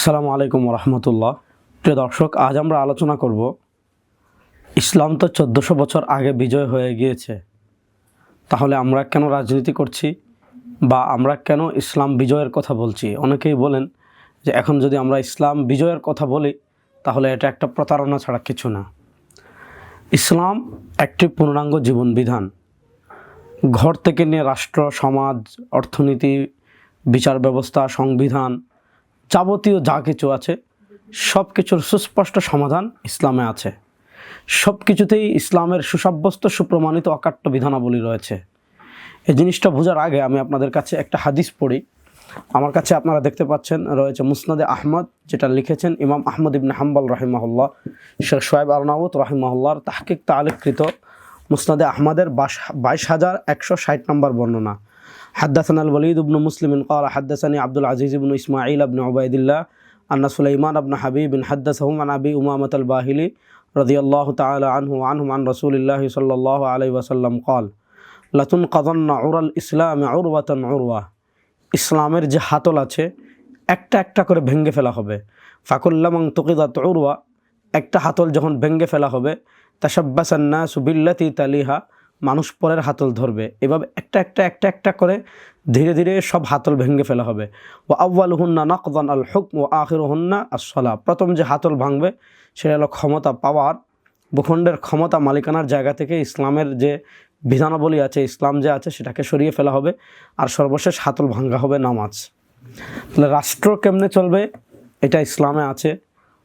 আসসালামু আলাইকুম রহমতুল্লাহ প্রিয় দর্শক, আজ আমরা আলোচনা করব ইসলাম তো চোদ্দোশো বছর আগে বিজয় হয়ে গিয়েছে। তাহলে আমরা কেন রাজনীতি করছি বা আমরা কেন ইসলাম বিজয়ের কথা বলছি? অনেকেই বলেন যে এখন যদি আমরা ইসলাম বিজয়ের কথা বলি, তাহলে এটা একটা প্রতারণা ছাড়া কিছু না। ইসলাম একটি পূর্ণাঙ্গ জীবন বিধান ঘর থেকে নিয়ে রাষ্ট্র, সমাজ, অর্থনীতি বিচার ব্যবস্থা সংবিধান যাবতীয় যা কিছু আছে সব কিছুর সুস্পষ্ট সমাধান ইসলামে আছে। সব কিছুতেই ইসলামের সুসাব্যস্ত সুপ্রমাণিত অকাট্য বিধানাবলী রয়েছে। এই জিনিসটা বোঝার আগে আমি আপনাদের কাছে একটা হাদিস পড়ি। আমার কাছে আপনারা দেখতে পাচ্ছেন, রয়েছে মুসনাদে আহমদ, যেটা লিখেছেন ইমাম আহমদ ইবনে হাম্বাল রহিমাহুল্লাহ। শেখ সোয়েব আরনাউত রহিমাহুল্লাহর তাহকিক তালিককৃত মুসনাদে আহমদের বাইশ হাজার একশো ষাট নম্বর বর্ণনা। حدثنا الوليد بن مسلم قال حدثني عبد العزيز بن إسماعيل بن عبيد الله أن سليمان بن حبيب حدثهم عن أبي أمامة الباهلي رضي الله تعالى عنه وعنهم عن رسول الله صلى الله عليه وسلم قال لتنقضن عرى الإسلام عروة عروة ইসলামের যে হাতল আছে একটা একটা করে ভেঙ্গে ফেলা হবে ফাকুল্লামাং তুকিদাত উরওয়া একটা হাতল যখন ভেঙ্গে ফেলা হবে তাসাব্বাসান্না সুবিল্লাতি তালিহা মানুষ পরের হাতল ধরবে। এভাবে একটা একটা একটা একটা করে ধীরে ধীরে সব হাতল ভেঙে ফেলা হবে। ও আউ্বাল হুন্না নকদান আল হুকম ও আখির হুন্না আসলা প্রথম যে হাতল ভাঙবে, সেটা হলো ক্ষমতা পাওয়ার, ভূখণ্ডের ক্ষমতা মালিকানার জায়গা থেকে ইসলামের যে বিধানাবলী আছে, ইসলাম যে আছে, সেটাকে সরিয়ে ফেলা হবে। আর সর্বশেষ হাতল ভাঙ্গা হবে নামাজ। তাহলে রাষ্ট্র কেমনে চলবে? এটা ইসলামে আছে।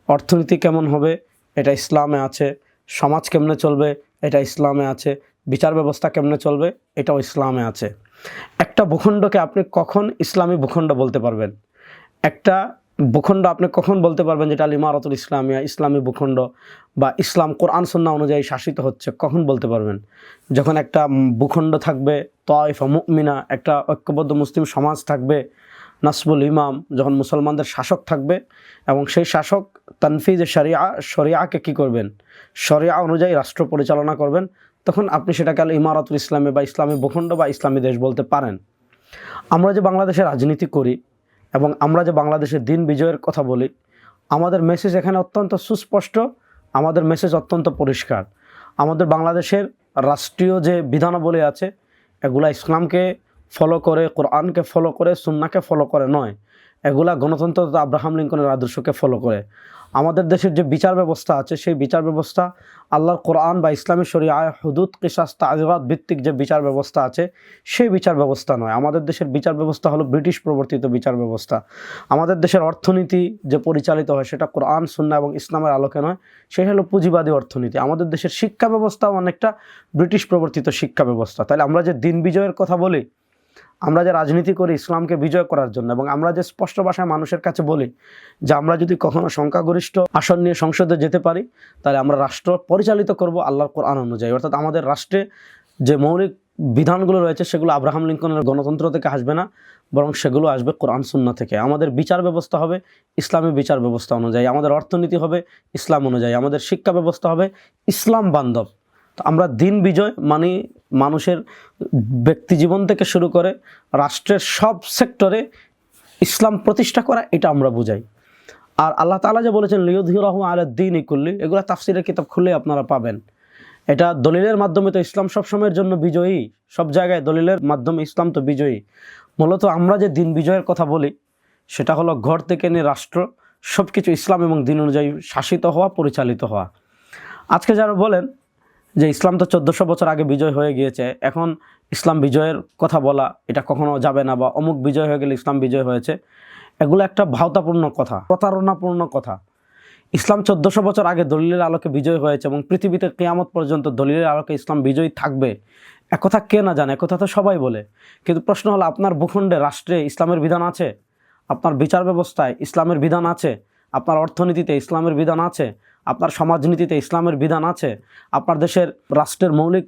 অর্থনীতি কেমন হবে? এটা ইসলামে আছে। সমাজ কেমনে চলবে? এটা ইসলামে আছে। বিচার ব্যবস্থা কেমনে চলবে? এটাও ইসলামে আছে। একটা ভূখণ্ডকে আপনি কখন ইসলামী ভূখণ্ড বলতে পারবেন? একটা ভূখণ্ড আপনি কখন বলতে পারবেন যেটা আল ইমারতুল ইসলামিয়া, ইসলামী ভূখণ্ড বা ইসলাম কোরআন সন্না অনুযায়ী শাসিত হচ্ছে, কখন বলতে পারবেন? যখন একটা ভূখণ্ড থাকবে, তয়ফা মুমিনা, একটা ঐক্যবদ্ধ মুসলিম সমাজ থাকবে, নাসবুল ইমাম, যখন মুসলমানদের শাসক থাকবে, এবং সেই শাসক তানফিজ শরিয়া, শরিয়াকে কী করবেন? শরিয়া অনুযায়ী রাষ্ট্র পরিচালনা করবেন তখন আপনি সেটাকে আল ইমারাতুল ইসলামী বা ইসলামী ভূখণ্ড বা ইসলামী দেশ বলতে পারেন। আমরা যে বাংলাদেশে রাজনীতি করি এবং আমরা যে বাংলাদেশের দিন বিজয়ের কথা বলি, আমাদের মেসেজ এখানে অত্যন্ত সুস্পষ্ট, আমাদের মেসেজ অত্যন্ত পরিষ্কার। আমাদের বাংলাদেশের রাষ্ট্রীয় যে বিধানাবলী আছে, এগুলা ইসলামকে ফলো করে, কোরআনকে ফলো করে সুন্নাকে ফলো করে নয়। এগুলা গণতন্ত্র আব্রাহাম লিঙ্কনের আদর্শকে ফলো করে। আমাদের দেশের যে বিচার ব্যবস্থা আছে, সেই বিচার ব্যবস্থা আল্লাহর কোরআন বা ইসলামী শরিয়া হুদুদ, কিসাস, তাজরাত ভিত্তিক যে বিচার ব্যবস্থা আছে, সেই বিচার ব্যবস্থা নয়। আমাদের দেশের বিচার ব্যবস্থা হলো ব্রিটিশ প্রবর্তিত বিচার ব্যবস্থা। আমাদের দেশের অর্থনীতি যে পরিচালিত হয়, সেটা কোরআন সুন্না এবং ইসলামের আলোকে নয় সেই হলো পুঁজিবাদী অর্থনীতি। আমাদের দেশের শিক্ষা ব্যবস্থাও অনেকটা ব্রিটিশ প্রবর্তিত শিক্ষা ব্যবস্থা। তাহলে আমরা যে দিন বিজয়ের কথা বলি আমরা যে রাজনীতি করি ইসলামকে বিজয় করার জন্য এবং আমরা যে স্পষ্ট ভাষায় মানুষের কাছে বলি যে আমরা যদি কখনো সংখ্যাগরিষ্ঠ আসন নিয়ে সংসদে যেতে পারি, তাহলে আমরা রাষ্ট্র পরিচালিত করব আল্লাহর কোরআন অনুযায়ী। অর্থাৎ আমাদের রাষ্ট্রে যে মৌলিক বিধানগুলো রয়েছে, সেগুলো আব্রাহাম লিঙ্কনের গণতন্ত্র থেকে আসবে না, বরং সেগুলো আসবে কোরআন সুন্না থেকে। আমাদের বিচার ব্যবস্থা হবে ইসলামী বিচার ব্যবস্থা অনুযায়ী। আমাদের অর্থনীতি হবে ইসলাম অনুযায়ী। আমাদের শিক্ষা ব্যবস্থা হবে ইসলাম বান্ধব। তো আমরা দিন বিজয় মানে মানুষের ব্যক্তি জীবন থেকে শুরু করে রাষ্ট্রের সব সেক্টরে ইসলাম প্রতিষ্ঠা করা এটা আমরা বুঝাই। আর আল্লাহ তালা যে বলেছেন লিউদ্দির রহমান আল দিন ইকুল্লি এগুলো তাফসিরের কিতাব খুললে আপনারা পাবেন। এটা দলিলের মাধ্যমে তো ইসলাম সব সময়ের জন্য বিজয়ী, সব জায়গায় দলিলের মাধ্যমে ইসলাম তো বিজয়ী। মূলত আমরা যে দিন বিজয়ের কথা বলি, সেটা হলো ঘর থেকে নিয়ে রাষ্ট্র সব কিছু ইসলাম এবং দিন অনুযায়ী শাসিত হওয়া, পরিচালিত হওয়া। আজকে যারা বলেন যে ইসলাম তো চোদ্দোশো বছর আগে বিজয় হয়ে গিয়েছে, এখন ইসলাম বিজয়ের কথা বলা, এটা কখনো যাবে না বা অমুক বিজয় হয়ে গেলে ইসলাম বিজয় হয়েছে, এগুলো একটা ভাওতাপূর্ণ কথা, প্রতারণাপূর্ণ কথা। ইসলাম চোদ্দোশো বছর আগে দলিলের আলোকে বিজয় হয়েছে এবং পৃথিবীতে কেয়ামত পর্যন্ত দলিলের আলোকে ইসলাম বিজয়ী থাকবে, একথা কে না জানে, একথা তো সবাই বলে। কিন্তু প্রশ্ন হলো, আপনার ভূখণ্ডে রাষ্ট্রে ইসলামের বিধান আছে? আপনার বিচার ব্যবস্থায় ইসলামের বিধান আছে? আপনার অর্থনীতিতে ইসলামের বিধান আছে? আপনার সমাজনীতিতে ইসলামের বিধান আছে, আপনার দেশের রাষ্ট্রের মৌলিক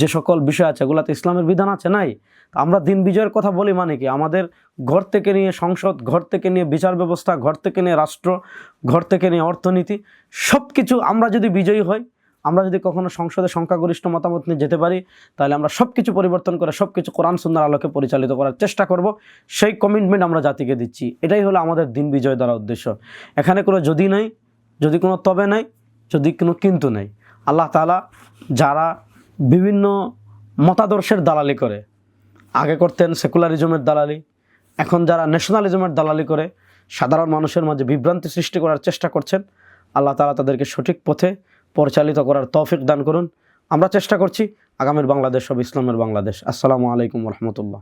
যে সকল বিষয় আছে, এগুলোতে ইসলামের বিধান আছে নাই? আমরা দিন বিজয়ের কথা বলি মানে কি? আমাদের ঘর থেকে নিয়ে সংসদ, ঘর থেকে নিয়ে বিচার ব্যবস্থা, ঘর থেকে নিয়ে রাষ্ট্র, ঘর থেকে নিয়ে অর্থনীতি সব কিছু আমরা যদি বিজয়ী হই, আমরা যদি কখনো সংসদে সংখ্যাগরিষ্ঠ মতামত নিয়ে যেতে পারি, তাহলে আমরা সব কিছু পরিবর্তন করে সব কিছু কোরআন সুন্দর আলোকে পরিচালিত করার চেষ্টা করব। সেই কমিটমেন্ট আমরা জাতিকে দিচ্ছি। এটাই হলো আমাদের দিন বিজয় দ্বারা উদ্দেশ্য। এখানে কোনো যদি নাই যদি কোনো তবে নাই, যদি কোনো কিন্তু নেই। আল্লাহ তালা যারা বিভিন্ন মতাদর্শের দালালি করে, আগে করতেন সেকুলারিজমের দালালি, এখন যারা ন্যাশনালিজমের দালালি করে, সাধারণ মানুষের মাঝে বিভ্রান্তি সৃষ্টি করার চেষ্টা করছেন, আল্লাহ তালা তাদেরকে সঠিক পথে পরিচালিত করার তৌফিক দান করুন। আমরা চেষ্টা করছি আগামীর বাংলাদেশ সব ইসলামের বাংলাদেশ। আসসালামু আলাইকুম রহমতুল্লাহ।